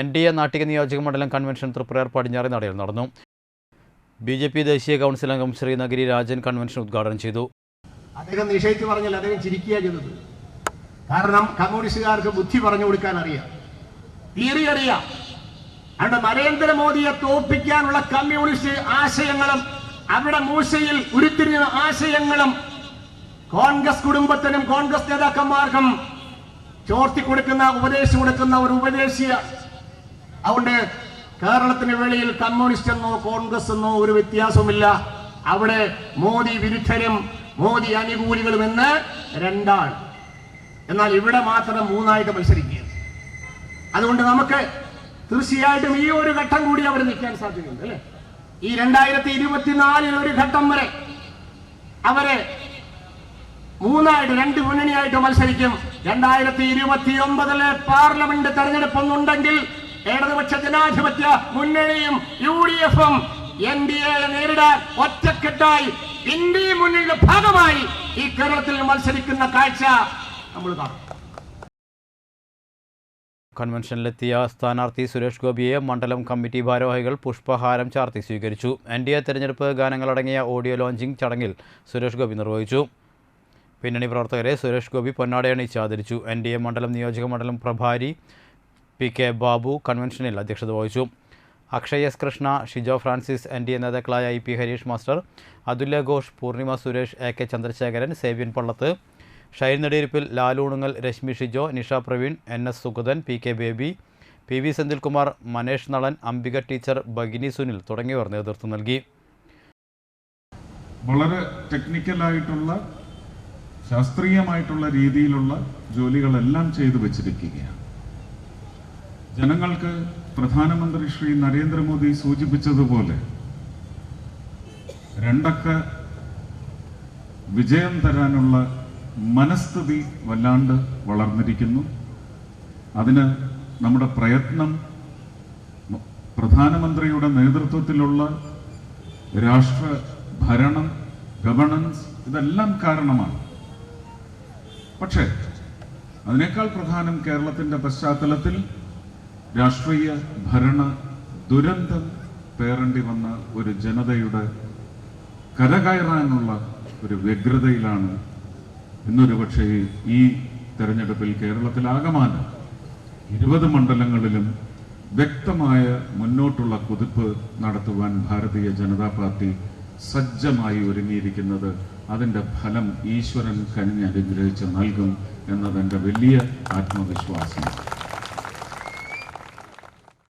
N D A Nattika നിയോജക മണ്ഡലം convention Triprayar പടിഞ്ഞാറി നടയിൽ നടന്നു. ബി ജെ പി ദേശീയ കൗൺസിൽ അംഗം ശ്രീനഗരി രാജൻ കൺവെൻഷൻ ഉദ്ഘാടനം ചെയ്തു. അദ്ദേഹം നിഷേധിച്ച് പറഞ്ഞാൽ അദ്ദേഹം ചിരിക്കുക ചെയ്തത് കാരണം കമ്മ്യൂണിസ്റ്റുകാർക്ക് ബുദ്ധി പറഞ്ഞു കൊടുക്കാൻ അറിയാം. തിയറി അറിയാം. അവിടെ നരേന്ദ്രമോദിയെ തോപ്പിക്കാനുള്ള കമ്മ്യൂണിസ്റ്റ് ആശയങ്ങളും അവിടെ മൂശയിൽ ഉരുത്തിരിഞ്ഞ ആശയങ്ങളും കോൺഗ്രസ് കുടുംബത്തിനും കോൺഗ്രസ് നേതാക്കന്മാർക്കും ചോർത്തി കൊടുക്കുന്ന ഉപദേശം കൊടുക്കുന്ന ഒരു ഉപദേശീയ അതുകൊണ്ട് കേരളത്തിന് വെളിയിൽ കമ്മ്യൂണിസ്റ്റ് എന്നോ കോൺഗ്രസ് എന്നോ ഒരു വ്യത്യാസമില്ല അവിടെ മോദി വിരുദ്ധരും മോദി അനുകൂലികളും എന്ന് രണ്ടാണ്. എന്നാൽ ഇവിടെ മാത്രം മൂന്നായിട്ട് മത്സരിക്കുക അതുകൊണ്ട് നമുക്ക് തീർച്ചയായിട്ടും ഈ ഒരു ഘട്ടം കൂടി അവർ നിൽക്കാൻ സാധ്യതയുണ്ട് അല്ലെ? ഈ രണ്ടായിരത്തി ഇരുപത്തിനാലിൽ ഒരു ഘട്ടം വരെ അവരെ മൂന്നായിട്ട് രണ്ട് മുന്നണിയായിട്ട് മത്സരിക്കും. രണ്ടായിരത്തി ഇരുപത്തി ഒമ്പതിലെ പാർലമെന്റ് തെരഞ്ഞെടുപ്പ് ഒന്നുണ്ടെങ്കിൽ ഇടതുപക്ഷ ജനാധിപത്യ മുന്നണിയും യു ഡി എഫും എൻ ഡി എ നേരിടാൻ ഒറ്റക്കെട്ടായി ഇന്ത്യയും മുന്നണിയുടെ ഭാഗമായി ഈ കേരളത്തിൽ മത്സരിക്കുന്ന കാഴ്ച നമ്മൾ കാണും. കൺവെൻഷനിലെത്തിയ സ്ഥാനാർത്ഥി സുരേഷ് ഗോപിയെ മണ്ഡലം കമ്മിറ്റി ഭാരവാഹികൾ പുഷ്പഹാരം ചാർത്തി സ്വീകരിച്ചു. എൻ ഡി എ തെരഞ്ഞെടുപ്പ് ഗാനങ്ങളടങ്ങിയ ഓഡിയോ ലോഞ്ചിംഗ് ചടങ്ങിൽ സുരേഷ് ഗോപി നിർവഹിച്ചു. പിന്നണി പ്രവർത്തകരെ സുരേഷ് ഗോപി പൊന്നാടയണിച്ച് ആദരിച്ചു എൻ ഡി എ മണ്ഡലം നിയോജക മണ്ഡലം പ്രഭാരി പി കെ ബാബു കൺവെൻഷനിൽ അധ്യക്ഷത വഹിച്ചു. Akshay S Krishna Shijo Francis N D നേതാക്കളായ E P Harish master Athulya Ghosh Poornima Suresh A K Chandrasekharan Sevyan Pallath Shine Nediyirippil ലാലൂണുങ്ങൽ Reshmi Shijo Nisha Praveen N S Sugathan P K Baby P V Senthilkumar Manesh Nalan Ambika teacher ഭഗിനി സുനിൽ തുടങ്ങിയവർ നേതൃത്വം നൽകി. വളരെ ടെക്നിക്കലായിട്ടുള്ള ശാസ്ത്രീയമായിട്ടുള്ള രീതിയിലുള്ള ജോലികളെല്ലാം ചെയ്തു വച്ചിരിക്കുകയാണ്. ജനങ്ങൾക്ക് പ്രധാനമന്ത്രി ശ്രീ നരേന്ദ്രമോദി സൂചിപ്പിച്ചതുപോലെ രണ്ടക്ക വിജയം തരാനുള്ള മനസ്ഥിതി വല്ലാണ്ട് വളർന്നിരിക്കുന്നു. അതിന് നമ്മുടെ പ്രയത്നം പ്രധാനമന്ത്രിയുടെ നേതൃത്വത്തിലുള്ള രാഷ്ട്ര ഭരണം ഗവർണൻസ് ഇതെല്ലാം കാരണമാണ്. പക്ഷേ അതിനേക്കാൾ പ്രധാനം കേരളത്തിന്റെ പശ്ചാത്തലത്തിൽ രാഷ്ട്രീയ ഭരണ ദുരന്തം പേറേണ്ടി വന്ന ഒരു ജനതയുടെ കരകയറാനുള്ള ഒരു വ്യഗ്രതയിലാണ് ഇന്നൊരു പക്ഷേ ഈ തെരഞ്ഞെടുപ്പിൽ കേരളത്തിലാകമാനം ഇരുപത് മണ്ഡലങ്ങളിലും വ്യക്തമായ മുന്നോട്ടുള്ള കുതിപ്പ് നടത്തുവാൻ ഭാരതീയ ജനതാ പാർട്ടി സജ്ജമായി ഒരുങ്ങിയിരിക്കുന്നത് അതിന്റെ ഫലം ഈശ്വരൻ കനിഞ്ഞ് അനുഗ്രഹിച്ച് നൽകും എന്നതെന്റെ വലിയ ആത്മവിശ്വാസം.